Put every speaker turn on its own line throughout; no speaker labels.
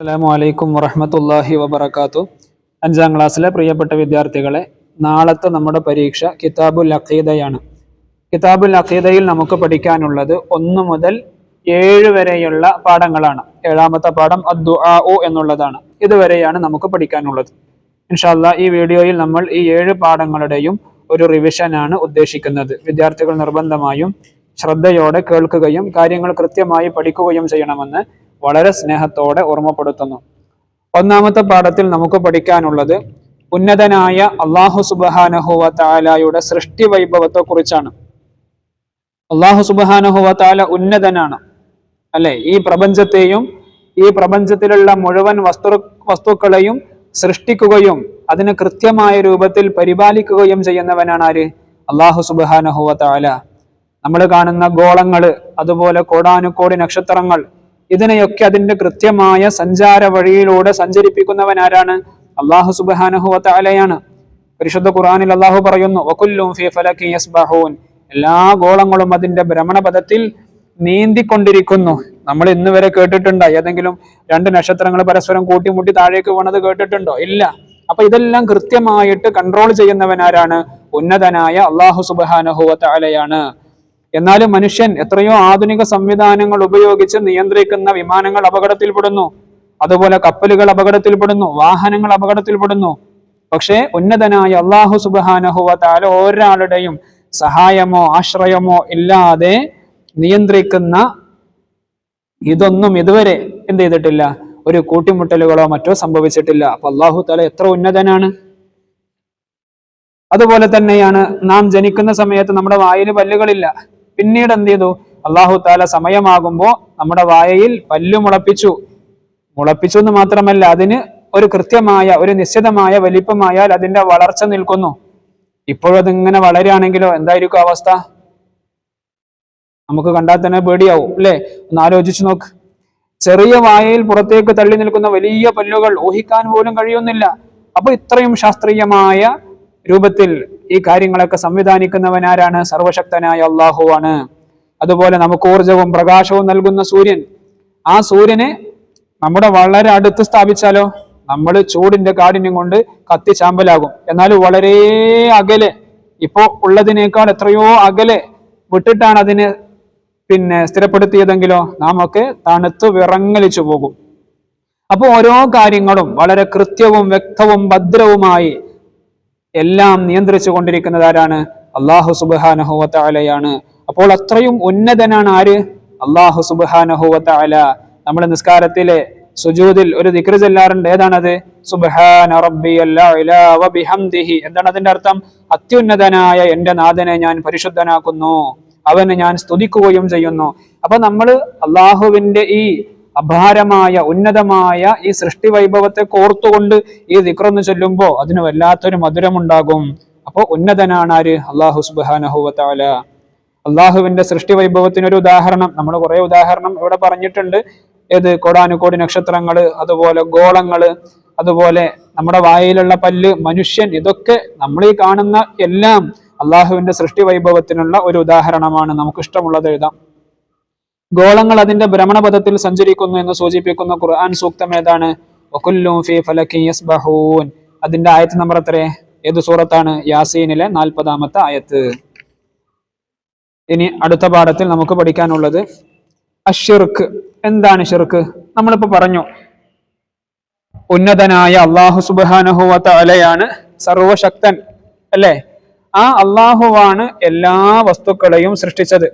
അസ്സലാമു അലൈക്കും വറഹമത്തല്ലാഹി വബർക്കാത്തു അഞ്ചാം ക്ലാസ്സിലെ പ്രിയപ്പെട്ട വിദ്യാർത്ഥികളെ നാളത്തെ നമ്മുടെ പരീക്ഷ കിതാബുൽ അഖീദയാണ്. കിതാബുൽ അഖീദയിൽ നമുക്ക് പഠിക്കാനുള്ളത് ഒന്ന് മുതൽ ഏഴ് വരെയുള്ള പാഠങ്ങളാണ്. ഏഴാമത്തെ പാഠം അദ്ദു ആ അദ്ദുആ എന്നുള്ളതാണ്. ഇതുവരെയാണ് നമുക്ക് പഠിക്കാനുള്ളത്. ഇൻഷാല്ല ഈ വീഡിയോയിൽ നമ്മൾ ഈ ഏഴ് പാഠങ്ങളുടെയും ഒരു റിവിഷനാണ് ഉദ്ദേശിക്കുന്നത്. വിദ്യാർത്ഥികൾ നിർബന്ധമായും ശ്രദ്ധയോടെ കേൾക്കുകയും കാര്യങ്ങൾ കൃത്യമായി പഠിക്കുകയും ചെയ്യണമെന്ന് വളരെ സ്നേഹത്തോടെ ഓർമ്മപ്പെടുത്തുന്നു. ഒന്നാമത്തെ പാഠത്തിൽ നമുക്ക് പഠിക്കാനുള്ളത് ഉന്നതനായ അള്ളാഹു സുബാനഹുവ താലായുടെ സൃഷ്ടി വൈഭവത്തെ കുറിച്ചാണ് അള്ളാഹു സുബാനഹുവ താല ഉന്നതനാണ്. അല്ലെ? ഈ പ്രപഞ്ചത്തെയും ഈ പ്രപഞ്ചത്തിലുള്ള മുഴുവൻ വസ്തു വസ്തുക്കളെയും സൃഷ്ടിക്കുകയും അതിന് കൃത്യമായ രൂപത്തിൽ പരിപാലിക്കുകയും ചെയ്യുന്നവനാണ് ആര് അള്ളാഹു സുബാനഹുവ താല നമ്മൾ കാണുന്ന ഗോളങ്ങൾ അതുപോലെ കോടാനുകോടി നക്ഷത്രങ്ങൾ ഇതിനെയൊക്കെ അതിന്റെ കൃത്യമായ സഞ്ചാര വഴിയിലൂടെ സഞ്ചരിപ്പിക്കുന്നവൻ ആരാണ്? അള്ളാഹു സുബാനഹുലയാണ് പരിശുദ്ധ ഖുറാനിൽ അള്ളാഹു പറയുന്നു എല്ലാ ഗോളങ്ങളും അതിന്റെ ഭ്രമണപഥത്തിൽ നീന്തിക്കൊണ്ടിരിക്കുന്നു. നമ്മൾ ഇന്ന് വരെ കേട്ടിട്ടുണ്ടോ? ഏതെങ്കിലും രണ്ട് നക്ഷത്രങ്ങൾ പരസ്പരം കൂട്ടിമുട്ടി താഴേക്ക് വീണത് കേട്ടിട്ടുണ്ടോ? ഇല്ല. അപ്പൊ ഇതെല്ലാം കൃത്യമായിട്ട് കൺട്രോൾ ചെയ്യുന്നവൻ ആരാണ്? ഉന്നതനായ അള്ളാഹു സുബാനഹുവ താലയാണ് എന്നാലും മനുഷ്യൻ എത്രയോ ആധുനിക സംവിധാനങ്ങൾ ഉപയോഗിച്ച് നിയന്ത്രിക്കുന്ന വിമാനങ്ങൾ അപകടത്തിൽപ്പെടുന്നു. അതുപോലെ കപ്പലുകൾ അപകടത്തിൽപ്പെടുന്നു വാഹനങ്ങൾ അപകടത്തിൽപ്പെടുന്നു. പക്ഷേ ഉന്നതനായ അള്ളാഹു സുബാനഹുവ ഒരാളുടെയും സഹായമോ ആശ്രയമോ ഇല്ലാതെ നിയന്ത്രിക്കുന്ന ഇതൊന്നും ഇതുവരെ എന്ത് ചെയ്തിട്ടില്ല. ഒരു കൂട്ടിമുട്ടലുകളോ മറ്റോ സംഭവിച്ചിട്ടില്ല. അപ്പൊ അള്ളാഹു താല എത്ര ഉന്നതനാണ്? അതുപോലെ തന്നെയാണ് നാം ജനിക്കുന്ന സമയത്ത് നമ്മുടെ വായിൽ പല്ലുകളില്ല. പിന്നീട് എന്ത് ചെയ്തു? അള്ളാഹു താല സമയമാകുമ്പോ നമ്മുടെ വായയിൽ പല്ലു മുളപ്പിച്ചു. മുളപ്പിച്ചു എന്ന് മാത്രമല്ല അതിന് ഒരു കൃത്യമായ ഒരു നിശ്ചിതമായ വലിപ്പമായാൽ അതിന്റെ വളർച്ച നിൽക്കുന്നു. ഇപ്പോഴതിങ്ങനെ വളരുകയാണെങ്കിലോ? എന്തായിരിക്കും അവസ്ഥ? നമുക്ക് കണ്ടാൽ തന്നെ പേടിയാവും അല്ലെ? ഒന്ന് ആലോചിച്ചു നോക്ക്. ചെറിയ വായയിൽ പുറത്തേക്ക് തള്ളി നിൽക്കുന്ന വലിയ പല്ലുകൾ ഊഹിക്കാൻ പോലും കഴിയുന്നില്ല. അപ്പൊ ഇത്രയും ശാസ്ത്രീയമായ രൂപത്തിൽ ഈ കാര്യങ്ങളൊക്കെ സംവിധാനിക്കുന്നവൻ ആരാണ് സർവശക്തനായ അള്ളാഹുവാണ് അതുപോലെ നമുക്ക് ഊർജവും പ്രകാശവും നൽകുന്ന സൂര്യൻ. ആ സൂര്യനെ നമ്മുടെ വളരെ അടുത്ത് സ്ഥാപിച്ചാലോ? നമ്മൾ ചൂടിന്റെ കാഠിന്യം കൊണ്ട് കത്തിച്ചാമ്പലാകും എന്നാൽ വളരെ അകലെ ഇപ്പോ ഉള്ളതിനേക്കാൾ എത്രയോ അകലെ വിട്ടിട്ടാണ് അതിനെ പിന്നെ സ്ഥിരപ്പെടുത്തിയതെങ്കിലോ? നാം ഒക്കെ തണുത്ത് വിറങ്ങലിച്ചു പോകും. അപ്പോൾ ഓരോ കാര്യങ്ങളും വളരെ കൃത്യവും വ്യക്തവും ഭദ്രവുമായി എല്ലാം നിയന്ത്രിച്ചു കൊണ്ടിരിക്കുന്നത് ആരാണ്? അള്ളാഹു സുബാനഹുവല അപ്പോൾ അത്രയും ഉന്നതനാണ് ആര്? അള്ളാഹു സുബാനഹുവല നമ്മുടെ നിസ്കാരത്തിലെ സുജൂദിൽ ഒരു ദിക്ർ ചെല്ലാറുണ്ട്. ഏതാണത്? റബ്ബി എന്താണ് അതിന്റെ അർത്ഥം? അത്യുന്നതനായ എന്റെ നാഥനെ ഞാൻ പരിശുദ്ധനാക്കുന്നു. അവനെ ഞാൻ സ്തുതിക്കുകയും ചെയ്യുന്നു. അപ്പൊ നമ്മൾ അള്ളാഹുവിന്റെ ഈ അപാരമായ ഉന്നതമായ ഈ സൃഷ്ടി വൈഭവത്തെ കോർത്തുകൊണ്ട് ഈ ദിക്റൊന്ന് ചൊല്ലുമ്പോൾ അതിന് വല്ലാത്തൊരു മധുരമുണ്ടാകും. അപ്പോൾ ഉന്നതനാണ് ആര് അള്ളാഹു സുബാനഹുവല അള്ളാഹുവിന്റെ സൃഷ്ടി വൈഭവത്തിന് ഒരു ഉദാഹരണം നമ്മൾ കുറെ ഉദാഹരണം ഇവിടെ പറഞ്ഞിട്ടുണ്ട്. ഏത്? കോടാനുകോടി നക്ഷത്രങ്ങൾ അതുപോലെ ഗോളങ്ങൾ അതുപോലെ നമ്മുടെ വായിലുള്ള പല്ല് മനുഷ്യൻ ഇതൊക്കെ നമ്മൾ ഈ കാണുന്ന എല്ലാം അള്ളാഹുവിന്റെ സൃഷ്ടി വൈഭവത്തിനുള്ള ഒരു ഉദാഹരണമാണ്. നമുക്ക് ഇഷ്ടമുള്ളത് എഴുതാം. ഗോളങ്ങൾ അതിന്റെ ഭ്രമണപഥത്തിൽ സഞ്ചരിക്കുന്നു എന്ന് സൂചിപ്പിക്കുന്ന ഖുർആൻ സൂക്തം ഏതാണ് അതിന്റെ ആയത്ത് നമ്പർ എത്ര? ഏത് സൂറത്താണ്? യാസീനിലെ നാൽപ്പതാമത്തെ ആയത്ത്. ഇനി അടുത്ത പാഠത്തിൽ നമുക്ക് പഠിക്കാനുള്ളത് അഷിർക്ക് എന്താണ് ഷിർക്ക് നമ്മളിപ്പോ പറഞ്ഞു. ഉന്നതനായ അള്ളാഹു സുബാനഹുവത്ത അലയാണ് സർവശക്തൻ അല്ലേ? ആ അള്ളാഹുവാണ് എല്ലാ വസ്തുക്കളെയും സൃഷ്ടിച്ചത്.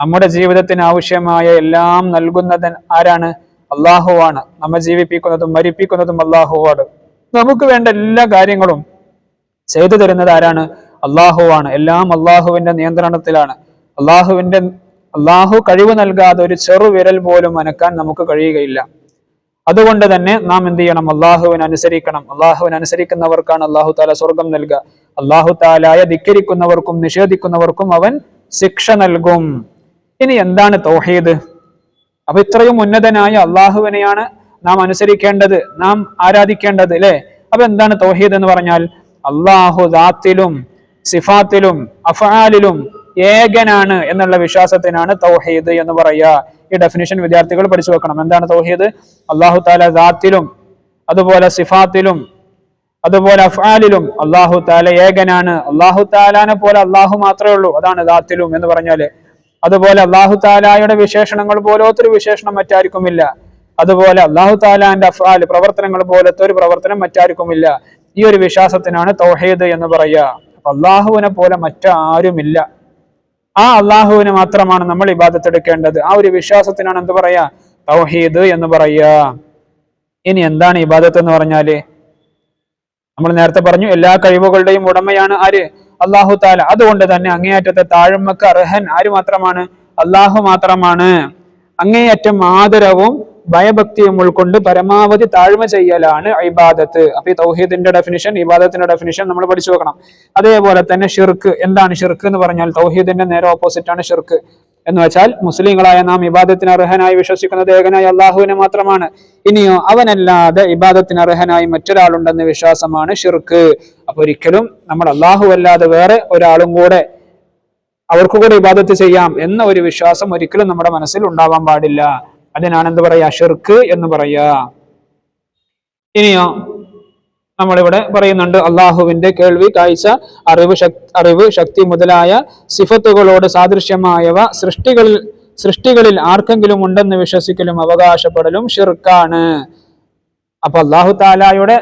നമ്മുടെ ജീവിതത്തിന് ആവശ്യമായ എല്ലാം നൽകുന്നത് ആരാണ്? അള്ളാഹുവാണ്. നമ്മെ ജീവിപ്പിക്കുന്നതും മരിപ്പിക്കുന്നതും അള്ളാഹുവാണ്. നമുക്ക് വേണ്ട എല്ലാ കാര്യങ്ങളും ചെയ്തു തരുന്നത് ആരാണ്? അള്ളാഹുവാണ്. എല്ലാം അള്ളാഹുവിന്റെ നിയന്ത്രണത്തിലാണ്. അള്ളാഹുവിന്റെ അള്ളാഹു കഴിവ് നൽകാതെ ഒരു ചെറു വിരൽ പോലും അനക്കാൻ നമുക്ക് കഴിയുകയില്ല. അതുകൊണ്ട് തന്നെ നാം എന്ത് ചെയ്യണം? അള്ളാഹുവിനെ അനുസരിക്കണം. അള്ളാഹുവിനെ അനുസരിക്കുന്നവർക്കാണ് അള്ളാഹു താല സ്വർഗം നൽകുക. അള്ളാഹു താലായ ധിക്കരിക്കുന്നവർക്കും നിഷേധിക്കുന്നവർക്കും അവൻ ശിക്ഷ നൽകും. ഇനി എന്താണ് തൗഹീദ്? അപ്പൊ ഇത്രയും ഉന്നതനായ അള്ളാഹുവിനെയാണ് നാം അനുസരിക്കേണ്ടത് നാം ആരാധിക്കേണ്ടത് അല്ലെ? അപ്പൊ എന്താണ് തൗഹീദ് എന്ന് പറഞ്ഞാൽ അള്ളാഹു ദാത്തിലും സിഫാത്തിലും അഫാലിലും ഏകനാണ് എന്നുള്ള വിശ്വാസത്തിനാണ് തൗഹീദ് എന്ന് പറയുക. ഈ ഡെഫിനിഷൻ വിദ്യാർത്ഥികൾ പഠിച്ചു വെക്കണം. എന്താണ് തൗഹീദ്? അള്ളാഹു താല ദാത്തിലും അതുപോലെ സിഫാത്തിലും അതുപോലെ അഫാലിലും അള്ളാഹു താല ഏകനാണ്. അള്ളാഹു താലാനെ പോലെ അള്ളാഹു മാത്രമേ ഉള്ളൂ. അതാണ് ദാത്തിലും എന്ന് പറഞ്ഞാൽ അതുപോലെ അള്ളാഹു താലായുടെ വിശേഷണങ്ങൾ പോലത്തെ ഒരു വിശേഷണം മറ്റാർക്കുമില്ല. അതുപോലെ അള്ളാഹു താലാന്റെ അഫ്ആൽ പ്രവർത്തനങ്ങൾ പോലത്തെ ഒരു പ്രവർത്തനം മറ്റാർക്കുമില്ല. ഈ ഒരു വിശ്വാസത്തിനാണ് തൗഹീദ് എന്ന് പറയുക. അള്ളാഹുവിനെ പോലെ മറ്റാരുമില്ല. ആ അള്ളാഹുവിനെ മാത്രമാണ് നമ്മൾ ഇബാദത്ത് എടുക്കേണ്ടത്. ആ ഒരു വിശ്വാസത്തിനാണ് എന്ത് പറയാ തൗഹീദ് എന്ന് പറയുക. ഇനി എന്താണ് ഇബാദത്ത് എന്ന് പറഞ്ഞാൽ? നമ്മൾ നേരത്തെ പറഞ്ഞു എല്ലാ കഴിവുകളുടെയും ഉടമയാണ് ആര്? അള്ളാഹു താല അതുകൊണ്ട് തന്നെ അങ്ങേയറ്റത്തെ താഴ്മക്ക് അർഹൻ ആര് മാത്രമാണ്? അള്ളാഹു മാത്രമാണ്. അങ്ങേയറ്റം ആദരവും ഭയഭക്തിയും ഉൾക്കൊണ്ട് പരമാവധി താഴ്മ ചെയ്യലാണ് ഇബാദത്ത്. അപ്പൊ ഈ തൗഹീദിന്റെ ഡെഫിനിഷൻ ഇബാദത്തിന്റെ ഡെഫിനിഷൻ നമ്മൾ പഠിച്ചു വെക്കണം. അതേപോലെ തന്നെ ഷിർക്ക് എന്താണ് ഷിർക്ക് എന്ന് പറഞ്ഞാൽ തൗഹീദിന്റെ നേരെ ഓപ്പോസിറ്റ് ആണ് ഷിർക്ക് എന്ന് വെച്ചാൽ മുസ്ലിങ്ങളായ നാം ഇബാദത്തിന് അർഹനായി വിശ്വസിക്കുന്നത് ഏകനായ അള്ളാഹുവിനെ മാത്രമാണ്. ഇനിയോ അവനല്ലാതെ ഇബാദത്തിന് അർഹനായി മറ്റൊരാളുണ്ടെന്ന വിശ്വാസമാണ് ഷിർക്ക്. അപ്പൊ ഒരിക്കലും നമ്മൾ അള്ളാഹു അല്ലാതെ വേറെ ഒരാളും കൂടെ അവർക്ക് കൂടെ ഇബാദത്ത് ചെയ്യാം എന്ന ഒരു വിശ്വാസം ഒരിക്കലും നമ്മുടെ മനസ്സിൽ ഉണ്ടാവാൻ പാടില്ല. അതിനാണ് എന്ത് പറയാ? ഷിർക്ക് എന്ന് പറയാ. ഇനിയോ നമ്മളിവിടെ പറയുന്നുണ്ട് അള്ളാഹുവിന്റെ കേൾവി കാഴ്ച അറിവ് അറിവ് ശക്തി മുതലായ സിഫത്തുകളോട് സാദൃശ്യമായവ സൃഷ്ടികളിൽ സൃഷ്ടികളിൽ ആർക്കെങ്കിലും ഉണ്ടെന്ന് വിശ്വസിക്കലും അവകാശപ്പെടലും ഷിർക്കാണ് അപ്പൊ അള്ളാഹു താലായുടെ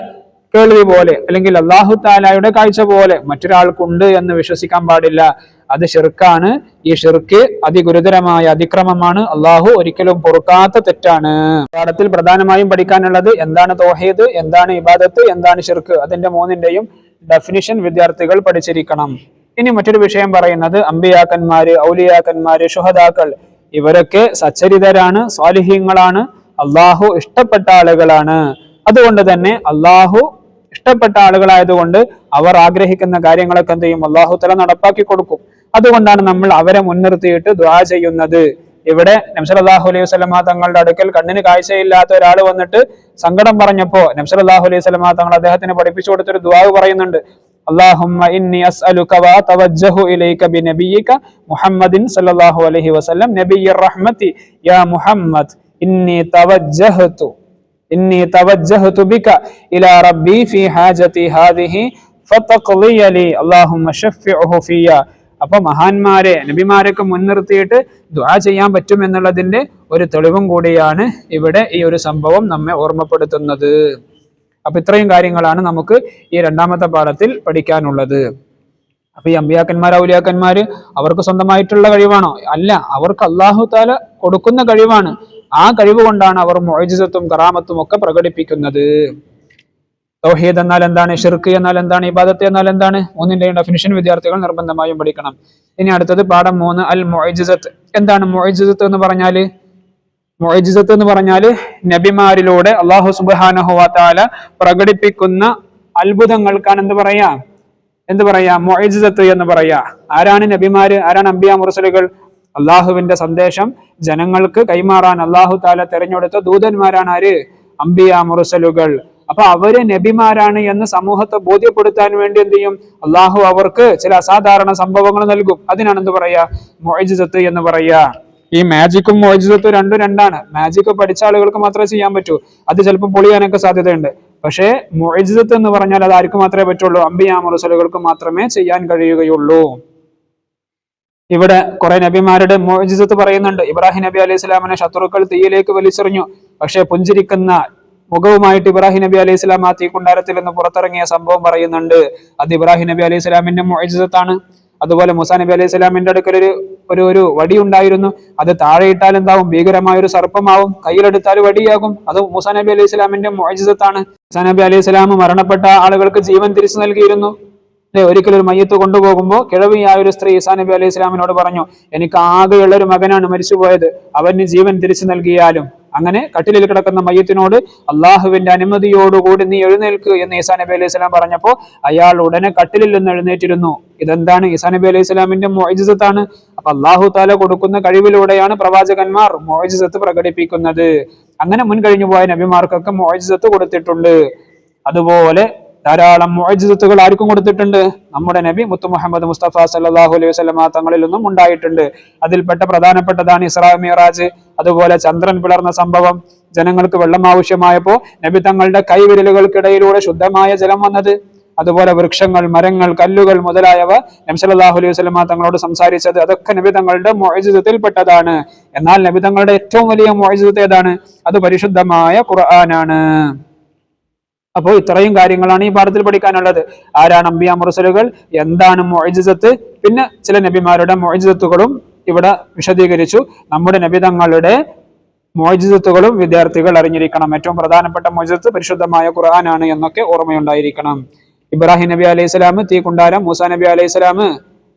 കേൾവി പോലെ അല്ലെങ്കിൽ അള്ളാഹു താലായുടെ കാഴ്ച പോലെ മറ്റൊരാൾക്കുണ്ട് എന്ന് വിശ്വസിക്കാൻ പാടില്ല. അത് ഷിർക്കാണ്. ഈ ഷിർക്ക് അതിഗുരുതരമായ അതിക്രമമാണ്. അള്ളാഹു ഒരിക്കലും പൊറുക്കാത്ത തെറ്റാണ്. പാഠത്തിൽ പ്രധാനമായും പഠിക്കാനുള്ളത് എന്താണ് തോഹീദ് എന്താണ് ഇബാദത്ത് എന്താണ് ഷിർക്ക്? അതിന്റെ മൂന്നിന്റെയും ഡെഫിനിഷൻ വിദ്യാർത്ഥികൾ പഠിച്ചിരിക്കണം. ഇനി മറ്റൊരു വിഷയം പറയുന്നത് അമ്പിയാക്കന്മാര് ഔലിയാക്കന്മാര് ഷുഹദാക്കൾ. ഇവരൊക്കെ സച്ചരിതരാണ് സ്വാലിഹ്യങ്ങളാണ്. അള്ളാഹു ഇഷ്ടപ്പെട്ട ആളുകളാണ്. അതുകൊണ്ട് തന്നെ അള്ളാഹു ഇഷ്ടപ്പെട്ട ആളുകളായതുകൊണ്ട് അവർ ആഗ്രഹിക്കുന്ന കാര്യങ്ങളൊക്കെ എന്ത് ചെയ്യും അള്ളാഹു തല നടപ്പാക്കി കൊടുക്കും അതുകൊണ്ടാണ് നമ്മൾ അവരെ മുൻനിർത്തിയിട്ട് ദ്വാ ചെയ്യുന്നത് ഇവിടെ നംസലാഹു അലൈഹി സ്വലമ തങ്ങളുടെ അടുക്കൽ കണ്ണിന് കാഴ്ചയില്ലാത്ത ഒരാൾ വന്നിട്ട് സങ്കടം പറഞ്ഞപ്പോ നംസലാഹു അലൈഹി സ്വലമ തങ്ങൾ അദ്ദേഹത്തിന് പഠിപ്പിച്ചു കൊടുത്തൊരു ദ്വാവ് പറയുന്നുണ്ട് اللهم إني أسألك وأتوجه إليك بنبيك محمد صلى الله عليه وسلم نبي الرحمة يا محمد إني توجهت إني توجهت بك إلى ربي في حاجتي هذه فتقضي لي اللهم شفعه فيا അപ്പൊ മഹാന്മാരെ നബിമാരൊക്കെ മുൻനിർത്തിയിട്ട് ദുആ ചെയ്യാൻ പറ്റും എന്നുള്ളതിന്റെ ഒരു തെളിവും കൂടിയാണ് ഇവിടെ ഈ ഒരു സംഭവം നമ്മെ ഓർമ്മപ്പെടുത്തുന്നത് അപ്പൊ ഇത്രയും കാര്യങ്ങളാണ് നമുക്ക് ഈ രണ്ടാമത്തെ പാഠത്തിൽ പഠിക്കാനുള്ളത് അപ്പൊ ഈ അമ്പിയാക്കന്മാർ ഔലിയാക്കന്മാര് അവർക്ക് സ്വന്തമായിട്ടുള്ള കഴിവാണോ അല്ല അവർക്ക് അള്ളാഹു താല കൊടുക്കുന്ന കഴിവാണ് ആ കഴിവ് കൊണ്ടാണ് അവർ മോജിസത്വം കറാമത്തും ഒക്കെ പ്രകടിപ്പിക്കുന്നത്. തൗഹീദ് എന്നാൽ എന്താണ്? ഷിർക്ക് എന്നാൽ എന്താണ്? ഇബാദത്ത് എന്നാൽ എന്താണ്? മൂന്നിന്റെയും ഡെഫിനിഷൻ വിദ്യാർത്ഥികൾ നിർബന്ധമായും പഠിക്കണം. ഇനി അടുത്തത് പാഠം മൂന്ന്. അൽ മൊയ്ജിസത്ത് എന്താണ് മൊയ്ജിസത്ത് എന്ന് പറഞ്ഞാൽ മൊയ്ജിസത്ത് എന്ന് പറഞ്ഞാൽ നബിമാരിലൂടെ അള്ളാഹു സുബാനഹുവാല പ്രകടിപ്പിക്കുന്ന അത്ഭുതങ്ങൾക്കാണ് എന്ത് പറയാ? എന്ത് പറയാ? മൊയ്ജിസത്ത് എന്ന് പറയാ. ആരാണ് നബിമാര്? ആരാണ് അമ്പിയ മുറസലുകൾ അള്ളാഹുവിന്റെ സന്ദേശം ജനങ്ങൾക്ക് കൈമാറാൻ അള്ളാഹു താല തെരഞ്ഞെടുത്ത ദൂതന്മാരാണ് ആര്? അംബിയ മുറസലുകൾ അപ്പൊ അവർ നബിമാരാണ് എന്ന് സമൂഹത്തെ ബോധ്യപ്പെടുത്താൻ വേണ്ടി എന്ത് ചെയ്യും? അള്ളാഹു അവർക്ക് ചില അസാധാരണ സംഭവങ്ങൾ നൽകും. അതിനാണ് എന്ത് പറയാ? മൊയ്ജിസത്ത് എന്ന് പറയാ. ഈ മാജിക്കും മോജിതത്വം രണ്ടും രണ്ടാണ്. മാജിക് പഠിച്ച ആളുകൾക്ക് മാത്രമേ ചെയ്യാൻ പറ്റൂ. അത് ചിലപ്പോൾ പൊളിയാനൊക്കെ സാധ്യതയുണ്ട്. പക്ഷേ മോചിതത്ത് എന്ന് പറഞ്ഞാൽ അത് ആർക്ക് മാത്രമേ പറ്റുള്ളൂ? അമ്പിയാ മുറസലുകൾക്ക് മാത്രമേ ചെയ്യാൻ കഴിയുകയുള്ളൂ. ഇവിടെ കുറെ നബിമാരുടെ മോജിസത്ത് പറയുന്നുണ്ട്. ഇബ്രാഹിം നബി അലൈഹി സ്വലാമിനെ ശത്രുക്കൾ തീയിലേക്ക് വലിച്ചെറിഞ്ഞു. പക്ഷേ പുഞ്ചിരിക്കുന്ന മുഖവുമായിട്ട് ഇബ്രാഹിം നബി അലൈഹി സ്വലാം ആ തീക്കുണ്ടാരത്തിൽ നിന്ന് പുറത്തിറങ്ങിയ സംഭവം പറയുന്നുണ്ട്. അത് ഇബ്രാഹിം നബി അലൈഹി സ്വലാമിന്റെ മോജിസത്താണ്. അതുപോലെ മുസാ നബി അലൈഹി സ്വലാമിന്റെ അടുക്കൽ ഒരു ഒരു ഒരു വടി ഉണ്ടായിരുന്നു. അത് താഴെ ഇട്ടാൽ എന്താവും? ഭീകരമായ ഒരു സർപ്പമാവും. കയ്യിലെടുത്താൽ വടിയാകും. അത് മുസാ നബി അലൈഹി സ്വലാമിന്റെ മോജിസത്താണ്. മുസാ നബി അലൈഹി സ്വലാം മരണപ്പെട്ട ആളുകൾക്ക് ജീവൻ തിരിച്ചു നൽകിയിരുന്നു. അല്ലെ ഒരിക്കലും ഒരു മയ്യത്ത് കൊണ്ടുപോകുമ്പോൾ കിഴവിയായ ഒരു സ്ത്രീ ഈസാ നബി അലൈഹി സ്വലാമിനോട് പറഞ്ഞു എനിക്ക് ആകെയുള്ള ഒരു മകനാണ് മരിച്ചുപോയത്. അവന് ജീവൻ തിരിച്ചു നൽകിയാലും. അങ്ങനെ കട്ടിലിൽ കിടക്കുന്ന മയ്യത്തിനോട് അള്ളാഹുവിന്റെ അനുമതിയോടുകൂടി നീ എഴുന്നേൽക്ക് എന്ന് ഈസാ നബി അലൈഹി സ്വലാം പറഞ്ഞപ്പോൾ അയാൾ ഉടനെ കട്ടിലിൽ നിന്ന് എഴുന്നേറ്റിരുന്നു. ഇതെന്താണ്? ഈസാ നബി അലൈഹി സ്വലാമിന്റെ മോജിസത്താണ് അപ്പൊ അള്ളാഹു താല കൊടുക്കുന്ന കഴിവിലൂടെയാണ് പ്രവാചകന്മാർ മോജിസത്ത് പ്രകടിപ്പിക്കുന്നത്. അങ്ങനെ മുൻകഴിഞ്ഞു പോയ നബിമാർക്കൊക്കെ മോജിസത്ത് കൊടുത്തിട്ടുണ്ട്. അതുപോലെ ധാരാളം മുഅ്ജിസത്തുകൾ ആർക്കും കൊടുത്തിട്ടുണ്ട്. നമ്മുടെ നബി മുത്തു മുഹമ്മദ് മുസ്തഫ സല്ലല്ലാഹു അലൈഹി വസല്ലമ തങ്ങളിൽ നിന്നും ഉണ്ടായിട്ടുണ്ട്. അതിൽപ്പെട്ട പ്രധാനപ്പെട്ടതാണ് ഇസ്രാ മിറാജ്. അതുപോലെ ചന്ദ്രൻ പിളർന്ന സംഭവം ജനങ്ങൾക്ക് വെള്ളം ആവശ്യമായപ്പോ നബി തങ്ങളുടെ കൈവിരലുകൾക്കിടയിലൂടെ ശുദ്ധമായ ജലം വന്നത്. അതുപോലെ വൃക്ഷങ്ങൾ മരങ്ങൾ കല്ലുകൾ മുതലായവ നബി സല്ലല്ലാഹു അലൈഹി വസല്ലമ തങ്ങളോട് സംസാരിച്ചത്. അതൊക്കെ നബി തങ്ങളുടെ മുഅ്ജിസത്തിൽപ്പെട്ടതാണ് എന്നാൽ നബി തങ്ങളുടെ ഏറ്റവും വലിയ മുഅജിസത്ത് ഏതാണ്? അത് പരിശുദ്ധമായ ഖുർആനാണ്. അപ്പോൾ ഇത്രയും കാര്യങ്ങളാണ് ഈ പാഠത്തിൽ പഠിക്കാനുള്ളത്. ആരാണ് അമ്പിയ മുറസലുകൾ? എന്താണ് മൊയ്ജിസത്ത് പിന്നെ ചില നബിമാരുടെ മൊയ്ജിസത്തുകളും ഇവിടെ വിശദീകരിച്ചു. നമ്മുടെ നബി തങ്ങളുടെ മോജിസത്തുകളും വിദ്യാർത്ഥികൾ അറിഞ്ഞിരിക്കണം. ഏറ്റവും പ്രധാനപ്പെട്ട മോജിസത്ത് പരിശുദ്ധമായ ഖുർആനാണ് എന്നൊക്കെ ഓർമ്മയുണ്ടായിരിക്കണം. ഇബ്രാഹിം നബി അലൈഹി സ്വലാം തീ കുണ്ടാരം മൂസ നബി അലൈഹി സ്വലാം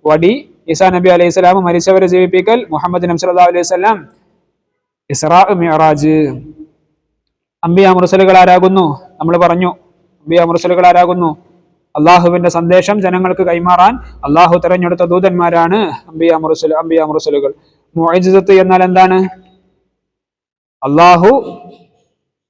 വടി ഈസാ നബി അലൈഹി സ്വലാം മരിച്ചവരെ ജീവിപ്പിക്കൽ മുഹമ്മദ് നബി സല്ലല്ലാഹു അലൈഹി സ്വലാം. ഇസ്രാ മിറാജ് അംബിയ മുറസലുകൾ ആരാകുന്നു നമ്മൾ പറഞ്ഞു അമ്പിയ മുറസലുകൾ ആരാകുന്നു അള്ളാഹുവിന്റെ സന്ദേശം ജനങ്ങൾക്ക് കൈമാറാൻ അള്ളാഹു തെരഞ്ഞെടുത്ത ദൂതന്മാരാണ് അമ്പിയ മുറസൽ അമ്പിയ മുറസലുകൾ മുഅജിസത്ത് എന്നാൽ എന്താണ്? അള്ളാഹു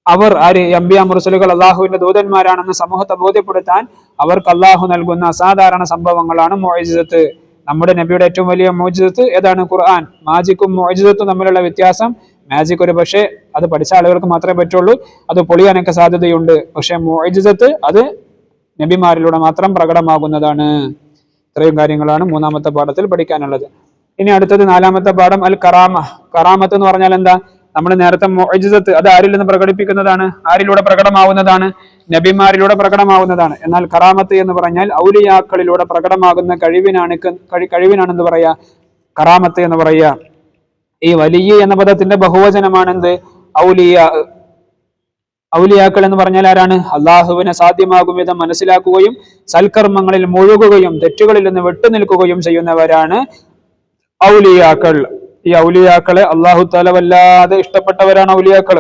അവർ ആര്? അമ്പിയ മുറസലുകൾ അള്ളാഹുവിന്റെ ദൂതന്മാരാണെന്ന് സമൂഹത്തെ ബോധ്യപ്പെടുത്താൻ അവർക്ക് അള്ളാഹു നൽകുന്ന അസാധാരണ സംഭവങ്ങളാണ് മൊയ്ജിസത്ത് നമ്മുടെ നബിയുടെ ഏറ്റവും വലിയ മോചിതത്ത് ഏതാണ്? ഖുർആൻ. മാജിക്കും മോചിതത്തും തമ്മിലുള്ള വ്യത്യാസം മാജിക് ഒരു പക്ഷേ അത് പഠിച്ച ആളുകൾക്ക് മാത്രമേ പറ്റുള്ളൂ. അത് പൊളിയാനൊക്കെ സാധ്യതയുണ്ട്. പക്ഷെ മോജിസത്ത് അത് നബിമാരിലൂടെ മാത്രം പ്രകടമാകുന്നതാണ്. ഇത്രയും കാര്യങ്ങളാണ് മൂന്നാമത്തെ പാഠത്തിൽ പഠിക്കാനുള്ളത്. ഇനി അടുത്തത് നാലാമത്തെ പാഠം അൽ കറാമ. കറാമത്ത് എന്ന് പറഞ്ഞാൽ എന്താ? നമ്മൾ നേരത്തെ മൊജിസത്ത് അത് ആരിൽ നിന്ന് പ്രകടിപ്പിക്കുന്നതാണ്? ആരിലൂടെ പ്രകടമാവുന്നതാണ്? നബിമാരിലൂടെ പ്രകടമാവുന്നതാണ്. എന്നാൽ കറാമത്ത് എന്ന് പറഞ്ഞാൽ ഔലിയാക്കളിലൂടെ പ്രകടമാകുന്ന കഴിവിനാണ് കഴി- കഴിവിനാണെന്ന് പറയാ കറാമത്ത് എന്ന് പറയാ ഈ വലിയ എന്ന പദത്തിന്റെ ബഹുവചനമാണ് എന്ത് ഔലിയ ഔലിയാക്കൾ എന്ന് പറഞ്ഞാൽ ആരാണ്? അള്ളാഹുവിനെ സാധ്യമാകും വിധം മനസ്സിലാക്കുകയും സൽക്കർമ്മങ്ങളിൽ മുഴുകുകയും തെറ്റുകളിൽ നിന്ന് വിട്ടുനിൽക്കുകയും ചെയ്യുന്നവരാണ് ഔലിയാക്കൾ. ഈ ഔലിയാക്കളെ അള്ളാഹു താല വല്ലാതെ ഇഷ്ടപ്പെട്ടവരാണ് ഔലിയാക്കൾ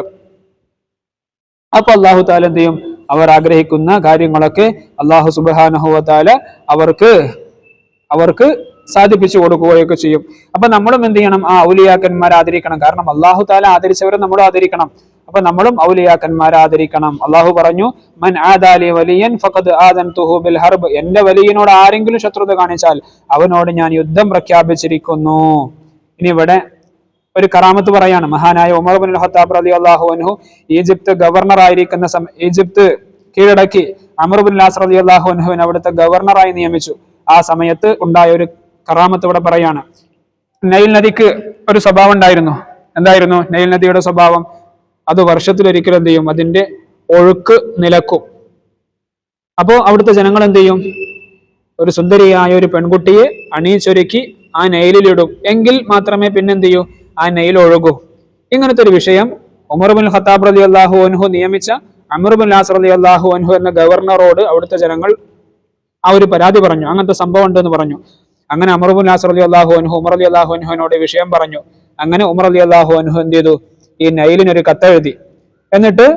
അപ്പൊ അള്ളാഹു താല എന്ത് ചെയ്യും? അവർ ആഗ്രഹിക്കുന്ന കാര്യങ്ങളൊക്കെ അള്ളാഹു സുബാനഹുവ താല അവർക്ക് അവർക്ക് സാധിപ്പിച്ചു കൊടുക്കുകയൊക്കെ ചെയ്യും. അപ്പൊ നമ്മളും എന്ത് ചെയ്യണം? ആ ഔലിയാക്കന്മാരെ ആദരിക്കണം. കാരണം അള്ളാഹു താല ആദരിച്ചവരെ നമ്മൾ ആദരിക്കണം. അപ്പൊ നമ്മളും ഔലിയാക്കന്മാരെ ആദരിക്കണം. അള്ളാഹു പറഞ്ഞു മൻ ആദാലി വലിയൻ ഫഖദ് ബിൽ ഹർബ്. എന്റെ വലിയനോട് ആരെങ്കിലും ശത്രുത കാണിച്ചാൽ അവനോട് ഞാൻ യുദ്ധം പ്രഖ്യാപിച്ചിരിക്കുന്നു. ഇനി ഇവിടെ ഒരു കറാമത്ത് പറയാണ്. മഹാനായ ഉമർ ബിൻ ഹത്താബ് അലി അള്ളാഹു അൻഹു ഈജിപ്ത് ഗവർണർ ആയിരിക്കുന്ന സമ ഈജിപ്ത് കീഴടക്കി അമർ ബിൻ റലി അള്ളാഹു അൻഹുവിനെ അവിടുത്തെ ഗവർണറായി നിയമിച്ചു. ആ സമയത്ത് ഉണ്ടായ ഒരു കറാമത്ത് ഇവിടെ പറയാണ്. നൈൽ നദിക്ക് ഒരു സ്വഭാവം ഉണ്ടായിരുന്നു. എന്തായിരുന്നു? നൈൽ നദിയുടെ സ്വഭാവം? അത് വർഷത്തിലൊരിക്കലും എന്ത് ചെയ്യും? അതിന്റെ ഒഴുക്ക് നിലക്കും. അപ്പോ അവിടുത്തെ ജനങ്ങൾ എന്ത് ചെയ്യും? ഒരു സുന്ദരിയായ ഒരു പെൺകുട്ടിയെ അണിയിച്ചൊരുക്കി ആ നെയിലിലിടും. എങ്കിൽ മാത്രമേ പിന്നെന്ത് ചെയ്യൂ? ആ നെയിൽ ഒഴുകൂ. ഇങ്ങനത്തെ ഒരു വിഷയം ഉമർബുൽ ഖത്താബ് റലി അള്ളാഹു അൻഹു നിയമിച്ച അമർ ബിൻ ലാസ് റലി അള്ളാഹു അൻഹു എന്ന ഗവർണറോട് അവിടുത്തെ ജനങ്ങൾ ആ ഒരു പരാതി പറഞ്ഞു. അങ്ങനത്തെ സംഭവം ഉണ്ടെന്ന് പറഞ്ഞു. അങ്ങനെ അമർബുൽ നാസർ അലി അള്ളാഹു അൻഹു ഉമർ അലി അള്ളാഹു അൻഹുവിനോട് വിഷയം പറഞ്ഞു. അങ്ങനെ ഉമർ അലി അള്ളാഹു അൻഹു എന്ത് ചെയ്തു ഈ നൈലിനൊരു കത്തെഴുതി എന്നിട്ട്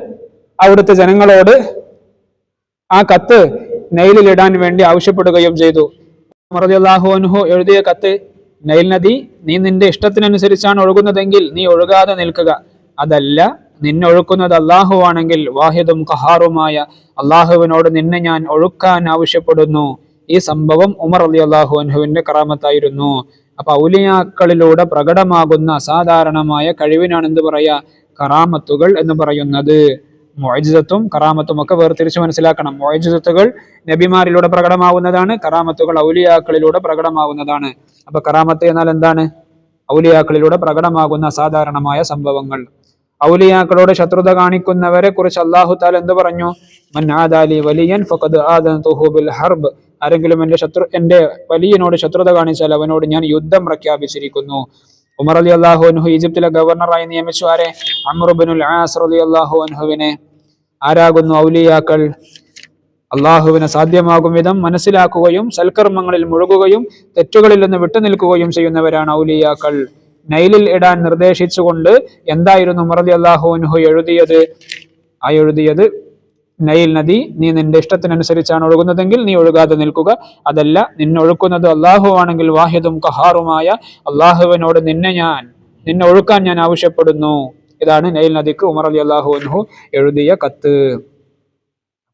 അവിടുത്തെ ജനങ്ങളോട് ആ കത്ത് നൈലിലിടാൻ വേണ്ടി ആവശ്യപ്പെടുകയും ചെയ്തു. ഉമർ അലി അള്ളാഹു അൻഹു എഴുതിയ കത്ത് നൈൽ നദി നീ നിന്റെ ഇഷ്ടത്തിനനുസരിച്ചാണ് ഒഴുകുന്നതെങ്കിൽ നീ ഒഴുകാതെ നിൽക്കുക. അതല്ല നിന്നെ ഒഴുക്കുന്നത് അള്ളാഹു ആണെങ്കിൽ വാഹിദും കഹാറുമായ അള്ളാഹുവിനോട് നിന്നെ ഞാൻ ഒഴുക്കാൻ ആവശ്യപ്പെടുന്നു. ഈ സംഭവം ഉമർ അലി അള്ളാഹു അൻഹുവിന്റെ കറാമത്തായിരുന്നു. അപ്പൊ ഔലിയാക്കളിലൂടെ പ്രകടമാകുന്ന അസാധാരണമായ കഴിവിനാണ് എന്ത് പറയാ? കറാമത്തുകൾ എന്ന് പറയുന്നത്. മൊയ്ജിസത്തും കറാമത്തും ഒക്കെ വേർതിരിച്ച് മനസ്സിലാക്കണം. മൊയ്ജിസത്തുകൾ നബിമാരിലൂടെ പ്രകടമാവുന്നതാണ് കറാമത്തുകൾ ഔലിയാക്കളിലൂടെ പ്രകടമാവുന്നതാണ്. അപ്പൊ കറാമത്ത് എന്നാൽ എന്താണ്? ഔലിയാക്കളിലൂടെ പ്രകടമാകുന്ന അസാധാരണമായ സംഭവങ്ങൾ. ഔലിയാക്കളോട് ശത്രുത കാണിക്കുന്നവരെ കുറിച്ച് അള്ളാഹു താൽ എന്ത് പറഞ്ഞു? മൻ ആദാലി വലിയൻ ഫഖദ് ഹർബ്. ആരെങ്കിലും എന്റെ ശത്രു എന്റെ വലിയനോട് ശത്രുത കാണിച്ചാൽ അവനോട് ഞാൻ യുദ്ധം പ്രഖ്യാപിച്ചിരിക്കുന്നു. ഉമർ അലി അള്ളാഹു അൻഹു ഈജിപ്തിലെ ഗവർണറായി നിയമിച്ചു ആരെ? അമ്രുബിനുൽ ആസ് അലി അള്ളാഹു അൻഹുവിനെ. ആരാകുന്നു ഔലിയാക്കൾ? അള്ളാഹുവിനെ സാധ്യമാകും വിധം മനസ്സിലാക്കുകയും സൽക്കർമ്മങ്ങളിൽ മുഴുകുകയും തെറ്റുകളിൽ നിന്ന് വിട്ടുനിൽക്കുകയും ചെയ്യുന്നവരാണ് ഔലിയാക്കൾ. നൈലിൽ ഇടാൻ നിർദ്ദേശിച്ചുകൊണ്ട് എന്തായിരുന്നു മറലി അള്ളാഹു അൻഹു എഴുതിയത്? ആ എഴുതിയത് നൈൽ നദി നീ നിന്റെ ഇഷ്ടത്തിനനുസരിച്ചാണ് ഒഴുകുന്നതെങ്കിൽ നീ ഒഴുകാതെ നിൽക്കുക. അതല്ല നിന്നെ ഒഴുക്കുന്നത് അള്ളാഹു ആണെങ്കിൽ വാഹിദും കഹാറുമായ അള്ളാഹുവിനോട് നിന്നെ ഞാൻ നിന്നെ ഒഴുക്കാൻ ഞാൻ ആവശ്യപ്പെടുന്നു. ഇതാണ് നൈൽ നദിക്ക് ഉമർ അലി അള്ളാഹു അൻഹു എഴുതിയ കത്ത്.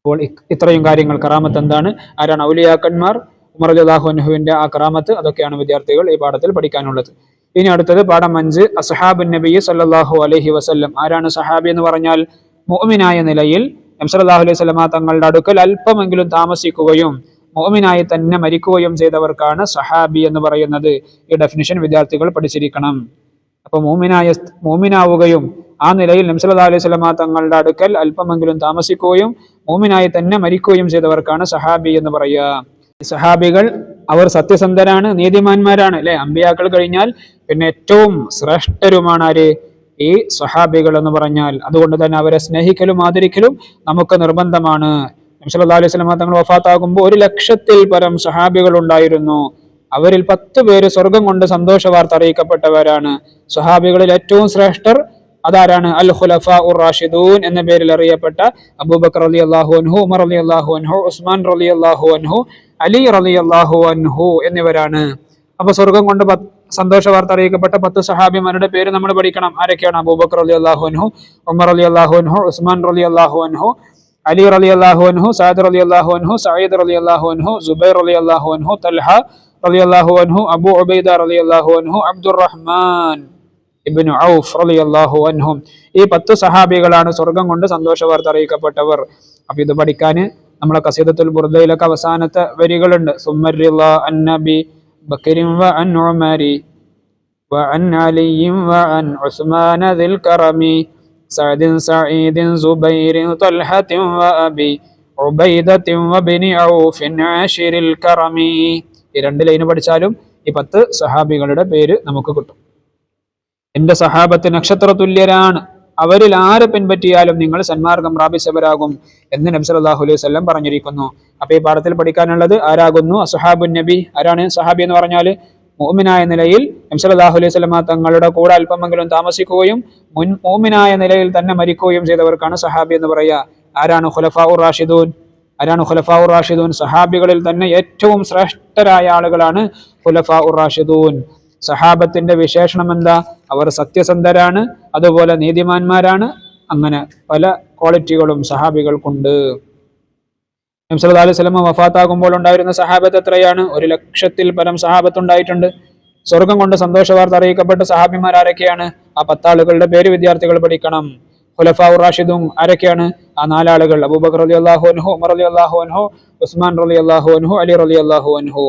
അപ്പോൾ ഇത്രയും കാര്യങ്ങൾ. കറാമത്ത് എന്താണ്? ആരാണ് ഔലിയാക്കന്മാർ? ഉമർ അലി അള്ളാഹു അനുഹുവിന്റെ ആ കറാമത്ത്. അതൊക്കെയാണ് വിദ്യാർത്ഥികൾ ഈ പാഠത്തിൽ പഠിക്കാനുള്ളത്. ഇനി അടുത്തത് പാഠം അഞ്ച്. അസഹാബുൻ നബി സല്ലാഹു അലഹി വസ്ല്ലം. ആരാണ് സഹാബി എന്ന് പറഞ്ഞാൽ മുഅ്മിനായ നിലയിൽ നബ്സല്ലാഹു അലൈഹി സ്വലമ തങ്ങളുടെ അടുക്കൽ അല്പമെങ്കിലും താമസിക്കുകയും മോമിനായി തന്നെ മരിക്കുകയും ചെയ്തവർക്കാണ് സഹാബി എന്ന് പറയുന്നത്. ഈ ഡെഫിനിഷൻ വിദ്യാർത്ഥികൾ പഠിച്ചിരിക്കണം. അപ്പൊ മോമിനായ മോമിനാവുകയും ആ നിലയിൽ നംസല്ലാ അലൈഹി സ്വലമ തങ്ങളുടെ അടുക്കൽ അല്പമെങ്കിലും താമസിക്കുകയും മോമിനായി തന്നെ മരിക്കുകയും ചെയ്തവർക്കാണ് സഹാബി എന്ന് പറയുക. സഹാബികൾ അവർ സത്യസന്ധരാണ് നീതിമാന്മാരാണ് അല്ലെ? അമ്പിയാക്കൾ കഴിഞ്ഞാൽ പിന്നെ ഏറ്റവും ശ്രേഷ്ഠരുമാണ് ആര്? ഈ സ്വഹാബികൾ എന്ന് പറഞ്ഞാൽ അതുകൊണ്ട് തന്നെ അവരെ സ്നേഹിക്കലും ആദരിക്കലും നമുക്ക് നിർബന്ധമാണ്. നബ്സല്ലാ അലൈഹി തങ്ങൾ വഫാത്താകുമ്പോൾ ഒരു ലക്ഷത്തിൽ പരം സ്വഹാബികൾ ഉണ്ടായിരുന്നു. അവരിൽ പത്ത് പേര് സ്വർഗം കൊണ്ട് സന്തോഷ വാർത്ത അറിയിക്കപ്പെട്ടവരാണ്. സ്വഹാബികളിൽ ഏറ്റവും ശ്രേഷ്ഠർ അതാരാണ്? അൽ ഖുലഫ ഉർ റാഷിദൂൻ എന്ന പേരിൽ അറിയപ്പെട്ട അബൂബക്കർ അലി അള്ളാഹു അൻഹു ഉമർ അലി അള്ളാഹു അൻഹു ഉസ്മാൻ റലി അള്ളാഹു അൻഹു അലി റലി അള്ളാഹു അൻഹു എന്നിവരാണ്. അപ്പൊ സ്വർഗം കൊണ്ട് സന്തോഷ വാർത്ത അറിയിക്കപ്പെട്ട പത്ത് സഹാബിമാരുടെ പേര് നമ്മൾ പഠിക്കണം. ആരൊക്കെയാണ്? അബൂബക്കർ അലി അള്ളാഹു അൻഹു ഉമർ അലി അള്ളാഹു അൻഹു ഉസ്മാൻ അലി അള്ളാഹു അൻഹു അലി റലി അള്ളാഹു അൻഹു സാദ് റലി അള്ളാഹു അൻഹു സയ്യിദ് അലി അള്ളാഹു അൻഹു സുബൈർ റലി അള്ളാഹു അൻഹു തൽഹ അലി അള്ളാഹു അൻഹു അബു ഉബൈദ അലി അള്ളാഹു അബ്ദുറഹ്മാൻ ഇബ്നു ഔഫ് റളിയല്ലാഹു അൻഹും. ഈ പത്ത് സഹാബികളാണ് സ്വർഗം കൊണ്ട് സന്തോഷ വാർത്ത അറിയിക്കപ്പെട്ടവർ. അപ്പൊ ഇത് പഠിക്കാൻ നമ്മളെ കസീദത്തുൽ ബുർദയിലൊക്കെ അവസാനത്തെ വരികളുണ്ട്. സുമരി അന്നബി ബക്കരിം വ അൻ ഉമരി وعن علي وعن عثمان ذي الكرم سعد سعيد زبير طلحة وأبي عبيدة وابن عوف عاشر الكرم ഈ രണ്ട് ലൈന് പഠിച്ചാലും ഈ പത്ത് സഹാബികളുടെ പേര് നമുക്ക് കിട്ടും എന്റെ സഹാബത്ത് നക്ഷത്ര തുല്യരാണ് അവരിൽ ആരെ പിൻപറ്റിയാലും നിങ്ങൾ സന്മാർഗം പ്രാപിച്ചവരാകും എന്ന് നബി സല്ലല്ലാഹു അലൈഹി വസല്ലം പറഞ്ഞിരിക്കുന്നു. അപ്പൊ ഈ പാഠത്തിൽ പഠിക്കാനുള്ളത് ആരാകുന്നു? അസഹാബുൻ നബി. ആരാണ് സഹാബി എന്ന് പറഞ്ഞാൽ മോമിനായ നിലയിൽ നബി സല്ലല്ലാഹു അലൈഹി വസല്ലമ തങ്ങളുടെ കൂടെ അല്പമെങ്കിലും താമസിക്കുകയും മുൻ മോമിനായ നിലയിൽ തന്നെ മരിക്കുകയും ചെയ്തവർക്കാണ് സഹാബി എന്ന് പറയുക. ആരാണ് ഖുലഫാ ഉർ റാഷിദൂൻ? ആരാണ് ഖുലഫാ ഉർ റാഷിദൂൻ? സഹാബികളിൽ തന്നെ ഏറ്റവും ശ്രേഷ്ഠരായ ആളുകളാണ് ഖുലഫാ ഉർ റാഷിദൂൻ. സഹാബത്തിന്റെ വിശേഷണം എന്താ? അവർ സത്യസന്ധരാണ്. അതുപോലെ നീതിമാന്മാരാണ്. അങ്ങനെ പല ക്വാളിറ്റികളും സഹാബികൾക്കുണ്ട്. നബ്സല്ലാ അലൈഹി സ്വലമ വഫാത്താകുമ്പോൾ ഉണ്ടായിരുന്ന സഹാബത്ത് എത്രയാണ്? ഒരു ലക്ഷത്തിൽ പരം സഹാബത്ത് ഉണ്ടായിട്ടുണ്ട് സ്വർഗം കൊണ്ട് സന്തോഷവാർത്ത അറിയിക്കപ്പെട്ട സഹാബിമാർ ആരൊക്കെയാണ്? ആ പത്താളുകളുടെ പേര് വിദ്യാർത്ഥികൾ പഠിക്കണം. ഖുലഫാ റാഷിദും ആരൊക്കെയാണ്? ആ നാലാളുകൾ. അബൂബക്കർ അലി അള്ളാഹു അൻഹു ഉമർ അലി അള്ളാഹു ഉസ്മാൻ റലി അള്ളാഹു അൻഹു അലി റലി അള്ളാഹു അൻഹു.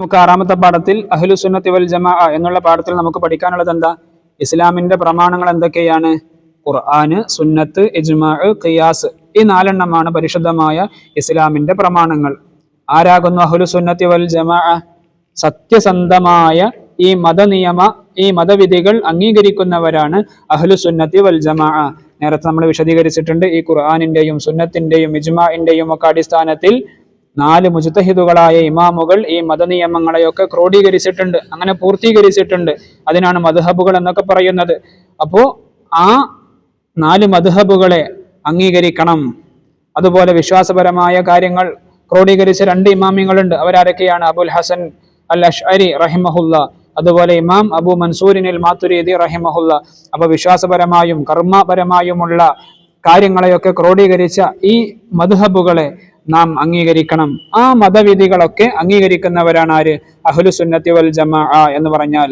നമുക്ക് ആറാമത്തെ പാഠത്തിൽ അഹ്ലുസുന്നത്തി വൽ ജമാ എന്നുള്ള പാഠത്തിൽ നമുക്ക് പഠിക്കാനുള്ളത് എന്താ? ഇസ്ലാമിന്റെ പ്രമാണങ്ങൾ എന്തൊക്കെയാണ്? ഖുർആന് സുന്നത്ത് ഇജ്മാ ഖിയാസ് ഈ നാലെണ്ണമാണ് പരിശുദ്ധമായ ഇസ്ലാമിന്റെ പ്രമാണങ്ങൾ. ആരാകുന്നു അഹ്ലു സുന്നത്തി വൽ ജമാ? സത്യസന്ധമായ ഈ മതനിയമ ഈ മതവിധികൾ അംഗീകരിക്കുന്നവരാണ് അഹ്ലു സുന്നത്തി വൽ ജമാ. നേരത്തെ നമ്മൾ വിശദീകരിച്ചിട്ടുണ്ട് ഈ ഖുർആാനിന്റെയും സുന്നത്തിന്റെയും ഇജ്മാഇന്റെയും ഒക്കെ അടിസ്ഥാനത്തിൽ നാല് മുജത്തഹിദുകളായ ഇമാമുകൾ ഈ മതനിയമങ്ങളെയൊക്കെ ക്രോഡീകരിച്ചിട്ടുണ്ട് അങ്ങനെ പൂർത്തീകരിച്ചിട്ടുണ്ട്. അതിനാണ് മധുഹബുകൾ എന്നൊക്കെ പറയുന്നത്. അപ്പോൾ ആ നാല് മധുഹബുകളെ അംഗീകരിക്കണം. അതുപോലെ വിശ്വാസപരമായ കാര്യങ്ങൾ ക്രോഡീകരിച്ച രണ്ട് ഇമാമിങ്ങളുണ്ട് അവരാരൊക്കെയാണ്? അബുൽ ഹസൻ അൽ അഷ്അരി റഹിമഹുല്ല. അതുപോലെ ഇമാം അബു മൻസൂരിനിൽ മാത്തുരീതി റഹിമഹുല്ല. അപ്പൊ വിശ്വാസപരമായും കർമ്മപരമായുമുള്ള കാര്യങ്ങളെയൊക്കെ ക്രോഡീകരിച്ച ഈ മദ്ഹബുകളെ നാം അംഗീകരിക്കണം. ആ മതവിധികളൊക്കെ അംഗീകരിക്കുന്നവരാണ് ആര്? അഹ്ലു സുന്നത്തി വൽ ജമാ എന്ന് പറഞ്ഞാൽ.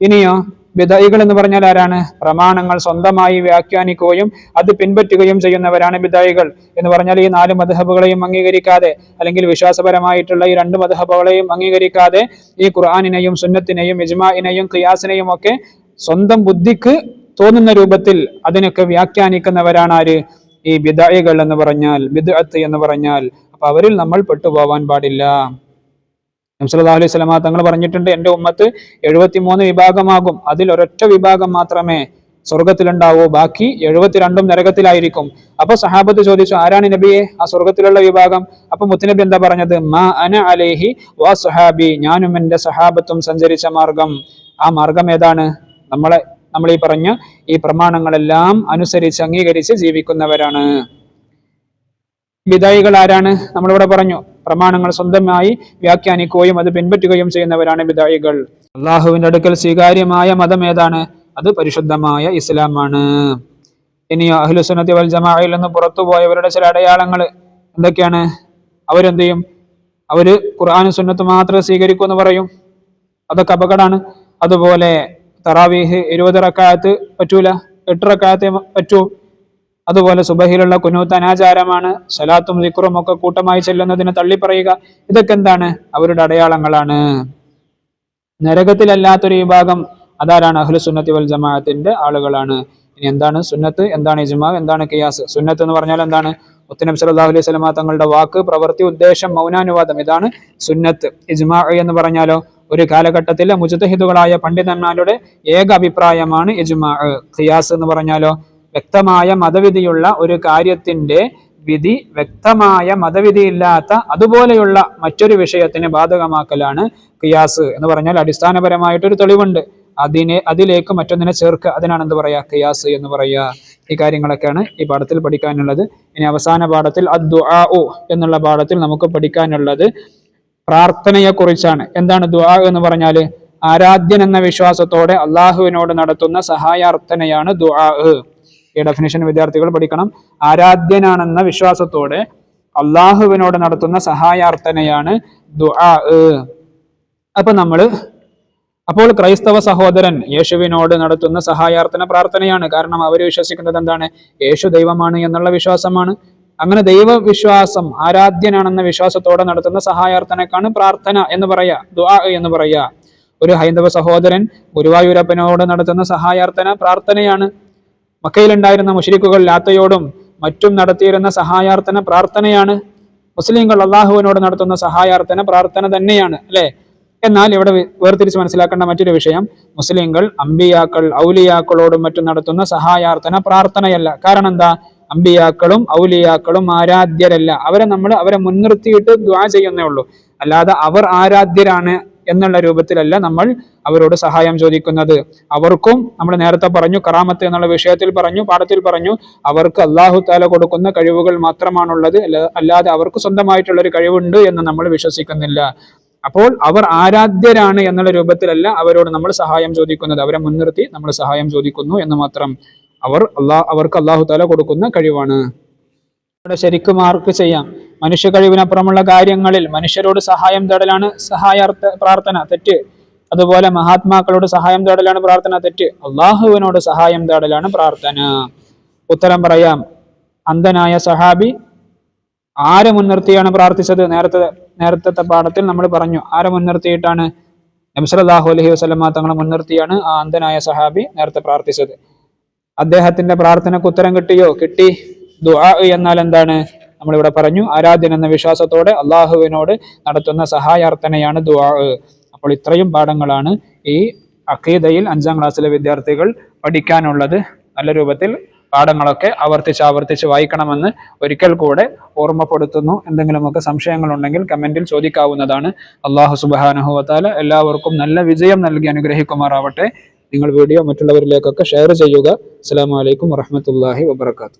ഇനിയോ ബിദൈകൾ എന്ന് പറഞ്ഞാൽ ആരാണ്? പ്രമാണങ്ങൾ സ്വന്തമായി വ്യാഖ്യാനിക്കുകയും അത് പിൻപറ്റുകയും ചെയ്യുന്നവരാണ് ബിദൈകൾ എന്ന് പറഞ്ഞാൽ ഈ നാല് മധഹബുകളെയും അംഗീകരിക്കാതെ അല്ലെങ്കിൽ വിശ്വാസപരമായിട്ടുള്ള ഈ രണ്ട് മധഹബുകളെയും അംഗീകരിക്കാതെ ഈ ഖുർആാനിനെയും സുന്നത്തിനെയും ഇജ്മാനെയും ഖിയാസിനെയും ഒക്കെ സ്വന്തം ബുദ്ധിക്ക് തോന്നുന്ന രൂപത്തിൽ അതിനൊക്കെ വ്യാഖ്യാനിക്കുന്നവരാണ് ആര്? ഈ ബിദായികൾ എന്ന് പറഞ്ഞാൽ ബിദ്അത്ത് എന്ന് പറഞ്ഞാൽ അപ്പൊ അവരിൽ നമ്മൾ പെട്ടുപോവാൻ പാടില്ല. നബ്സല്ലാ അലൈഹി സ്വലമ തങ്ങൾ പറഞ്ഞിട്ടുണ്ട് എന്റെ ഉമ്മത്ത് എഴുപത്തിമൂന്ന് വിഭാഗമാകും. അതിൽ ഒരൊറ്റ വിഭാഗം മാത്രമേ സ്വർഗത്തിലുണ്ടാവൂ ബാക്കി എഴുപത്തിരണ്ടും നരകത്തിലായിരിക്കും. അപ്പൊ സഹാബത്ത് ചോദിച്ചു ആരാണ് നബിയെ ആ സ്വർഗത്തിലുള്ള വിഭാഗം? അപ്പൊ മുത്തുനബി എന്താ പറഞ്ഞത്? മാ അന അലേഹി വാ സുഹാബി ഞാനും എന്റെ സഹാബത്തും സഞ്ചരിച്ച മാർഗം. ആ മാർഗം ഏതാണ്? നമ്മളെ നമ്മൾ ഈ പറഞ്ഞ ഈ പ്രമാണങ്ങളെല്ലാം അനുസരിച്ച് അംഗീകരിച്ച് ജീവിക്കുന്നവരാണ്. ബിദായികൾ ആരാണ്? നമ്മളിവിടെ പറഞ്ഞു പ്രമാണങ്ങൾ സ്വന്തമായി വ്യാഖ്യാനിക്കുകയും അത് പിൻപറ്റുകയും ചെയ്യുന്നവരാണ് ബിദായികൾ അള്ളാഹുവിന്റെ അടുക്കൽ സ്വീകാര്യമായ മതം ഏതാണ്? അത് പരിശുദ്ധമായ ഇസ്ലാമാണ്. ഇനിയോ അഹ്ലുസുനത്തി വൽ ജമാഅയിൽ നിന്ന് പുറത്തുപോയവരുടെ ചില അടയാളങ്ങൾ എന്തൊക്കെയാണ്? അവരെന്ത് ചെയ്യും? അവർ ഖുർആാനും സുന്നത്ത് മാത്രമേ സ്വീകരിക്കൂ എന്ന് പറയും. അതൊക്കെ അപകടമാണ്. അതുപോലെ തറാവീഹ് ഇരുപത് റക്കായത്ത് പറ്റൂല എട്ട് റക്കായത്തെ പറ്റൂ. അതുപോലെ സുബഹിലുള്ള കുനൂത്ത് അനാചാരമാണ് സലാത്തും ദിക്റും ഒക്കെ കൂട്ടമായി ചെല്ലുന്നതിനെ തള്ളിപ്പറയുക. ഇതൊക്കെ എന്താണ്? അവരുടെ അടയാളങ്ങളാണ്. നരകത്തിലല്ലാത്തൊരു വിഭാഗം അതാരാണ്? അഹ്ലു സുന്നത്തി വൽ ജമാഅത്തിന്റെ ആളുകളാണ്. ഇനി എന്താണ് സുന്നത്ത്? എന്താണ് ഇജ്മാ? എന്താണ് കിയാസ്? സുന്നത്ത് എന്ന് പറഞ്ഞാൽ എന്താണ്? മുത്തനബി സല്ലല്ലാഹു അലൈഹി വസല്ലമ തങ്ങളുടെ വാക്ക് പ്രവൃത്തി ഉദ്ദേശം മൗനാനുവാദം ഇതാണ് സുന്നത്ത്. ഇജ്മാ എന്ന് പറഞ്ഞാലോ? ഒരു കാലഘട്ടത്തിലെ മുജതഹിദുകളായ പണ്ഡിതന്മാരുടെ ഏക അഭിപ്രായമാണ് ഇജ്മാ ഖിയാസ് എന്ന് പറഞ്ഞാലോ. വ്യക്തമായ മതവിധിയുള്ള ഒരു കാര്യത്തിന്റെ വിധി വ്യക്തമായ മതവിധിയില്ലാത്ത അതുപോലെയുള്ള മറ്റൊരു വിഷയത്തിന് ബാധകമാക്കലാണ് ഖിയാസ് എന്ന് പറഞ്ഞാൽ അടിസ്ഥാനപരമായിട്ടൊരു തെളിവുണ്ട്. അതിനെ അതിലേക്ക് മറ്റൊന്നിനെ ചേർക്കുക അതിനാണ് എന്ത് പറയാ? ഖിയാസ് എന്ന് പറയുക ഈ കാര്യങ്ങളൊക്കെയാണ് ഈ പാഠത്തിൽ പഠിക്കാനുള്ളത്. ഇനി അവസാന പാഠത്തിൽ അദ്ദുആഉ എന്നുള്ള പാഠത്തിൽ നമുക്ക് പഠിക്കാനുള്ളത്. പ്രാർത്ഥനയെ കുറിച്ചാണ് എന്താണ് ദുആ എന്ന് പറഞ്ഞാൽ ആരാധ്യൻ എന്ന വിശ്വാസത്തോടെ അള്ളാഹുവിനോട് നടത്തുന്ന സഹായാർത്ഥനയാണ് ദുആ. ഈ ഡെഫിനേഷൻ വിദ്യാർത്ഥികൾ പഠിക്കണം. ആരാധ്യനാണെന്ന വിശ്വാസത്തോടെ അള്ളാഹുവിനോട് നടത്തുന്ന സഹായാർത്ഥനയാണ് ദുആ. അപ്പൊ നമ്മൾ അപ്പോൾ ക്രൈസ്തവ സഹോദരൻ യേശുവിനോട് നടത്തുന്ന സഹായാർത്ഥന പ്രാർത്ഥനയാണ്. കാരണം അവർ വിശ്വസിക്കുന്നത് എന്താണ്? യേശു ദൈവമാണ് എന്നുള്ള വിശ്വാസമാണ്. അങ്ങനെ ദൈവവിശ്വാസം ആരാധ്യനാണെന്ന വിശ്വാസത്തോടെ നടത്തുന്ന സഹായാർത്ഥനക്കാണ് പ്രാർത്ഥന എന്ന് പറയാ ദുആ എന്ന് പറയാ. ഒരു ഹൈന്ദവ സഹോദരൻ ഗുരുവായൂരപ്പനോട് നടത്തുന്ന സഹായാർത്ഥന പ്രാർത്ഥനയാണ്. മക്കയിലുണ്ടായിരുന്ന മുഷരിക്കുകൾ ലാത്തയോടും മറ്റും നടത്തിയിരുന്ന സഹായാർത്ഥന പ്രാർത്ഥനയാണ്. മുസ്ലിങ്ങൾ അള്ളാഹുവിനോട് നടത്തുന്ന സഹായാർത്ഥന പ്രാർത്ഥന തന്നെയാണ് അല്ലെ? എന്നാൽ ഇവിടെ വേർതിരിച്ച് മനസ്സിലാക്കേണ്ട മറ്റൊരു വിഷയം മുസ്ലിങ്ങൾ അമ്പിയാക്കൾ ഔലിയാക്കളോടും മറ്റും നടത്തുന്ന സഹായാർത്ഥന പ്രാർത്ഥനയല്ല. കാരണം എന്താ? അമ്പിയാക്കളും ഔലിയാക്കളും ആരാധ്യരല്ല. അവരെ നമ്മൾ അവരെ മുൻനിർത്തിയിട്ട് ദ്വാ ചെയ്യുന്നേ ഉള്ളൂ. അല്ലാതെ അവർ ആരാധ്യരാണ് എന്നുള്ള രൂപത്തിലല്ല നമ്മൾ അവരോട് സഹായം ചോദിക്കുന്നത്. അവർക്കും നമ്മൾ നേരത്തെ പറഞ്ഞു കറാമത്ത് എന്നുള്ള വിഷയത്തിൽ പറഞ്ഞു പാഠത്തിൽ പറഞ്ഞു അവർക്ക് അള്ളാഹു താല കൊടുക്കുന്ന കഴിവുകൾ മാത്രമാണുള്ളത്. അല്ലാതെ അവർക്ക് സ്വന്തമായിട്ടുള്ള ഒരു കഴിവുണ്ട് എന്ന് നമ്മൾ വിശ്വസിക്കുന്നില്ല. അപ്പോൾ അവർ ആരാധ്യരാണ് എന്നുള്ള രൂപത്തിലല്ല അവരോട് നമ്മൾ സഹായം ചോദിക്കുന്നത്. അവരെ മുൻനിർത്തി നമ്മൾ സഹായം ചോദിക്കുന്നു എന്ന് മാത്രം. അവർ അള്ളാ അവർക്ക് അള്ളാഹു താല കൊടുക്കുന്ന കഴിവാണ്. ഇവിടെ ശരിക്കും ആർക്ക് ചെയ്യാം? മനുഷ്യ കഴിവിനപ്പുറമുള്ള കാര്യങ്ങളിൽ മനുഷ്യരോട് സഹായം തേടലാണ് സഹായാർത്ഥ പ്രാർത്ഥന തെറ്റ്. അതുപോലെ മഹാത്മാക്കളോട് സഹായം തേടലാണ് പ്രാർത്ഥന തെറ്റ്. അള്ളാഹുവിനോട് സഹായം തേടലാണ് പ്രാർത്ഥന. ഉത്തരം പറയാം. അന്ധനായ സഹാബി ആരെ മുൻനിർത്തിയാണ് പ്രാർത്ഥിച്ചത്? നേരത്തെ നേരത്തെ പാഠത്തിൽ നമ്മൾ പറഞ്ഞു ആരെ മുൻനിർത്തിയിട്ടാണ്? നബ്സലാഹു അലഹി വസ്ലമ തങ്ങളെ മുൻനിർത്തിയാണ് ആ അന്ധനായ സഹാബി നേരത്തെ പ്രാർത്ഥിച്ചത്. അദ്ദേഹത്തിന്റെ പ്രാർത്ഥനക്ക് ഉത്തരം കിട്ടിയോ? കിട്ടി. ദുആ എന്നാൽ എന്താണ്? നമ്മളിവിടെ പറഞ്ഞു ആരാധ്യൻ എന്ന വിശ്വാസത്തോടെ അള്ളാഹുവിനോട് നടത്തുന്ന സഹായാർത്ഥനയാണ് ദുആ. അപ്പോൾ ഇത്രയും പാഠങ്ങളാണ് ഈ അഖീദയിൽ അഞ്ചാം ക്ലാസ്സിലെ വിദ്യാർത്ഥികൾ പഠിക്കാനുള്ളത്. നല്ല രൂപത്തിൽ പാഠങ്ങളൊക്കെ ആവർത്തിച്ച് ആവർത്തിച്ച് വായിക്കണമെന്ന് ഒരിക്കൽ കൂടെ ഓർമ്മപ്പെടുത്തുന്നു. എന്തെങ്കിലുമൊക്കെ സംശയങ്ങളുണ്ടെങ്കിൽ കമന്റിൽ ചോദിക്കാവുന്നതാണ്. അള്ളാഹു സുബാനുഹുവത്താല എല്ലാവർക്കും നല്ല വിജയം നൽകി അനുഗ്രഹിക്കുമാറാവട്ടെ. നിങ്ങൾ വീഡിയോ മറ്റുള്ളവരിലേക്കൊക്കെ ഷെയർ ചെയ്യുക. അസ്സാം വലൈക്കും വറഹമത്തല്ലാഹി വബർക്കാത്തു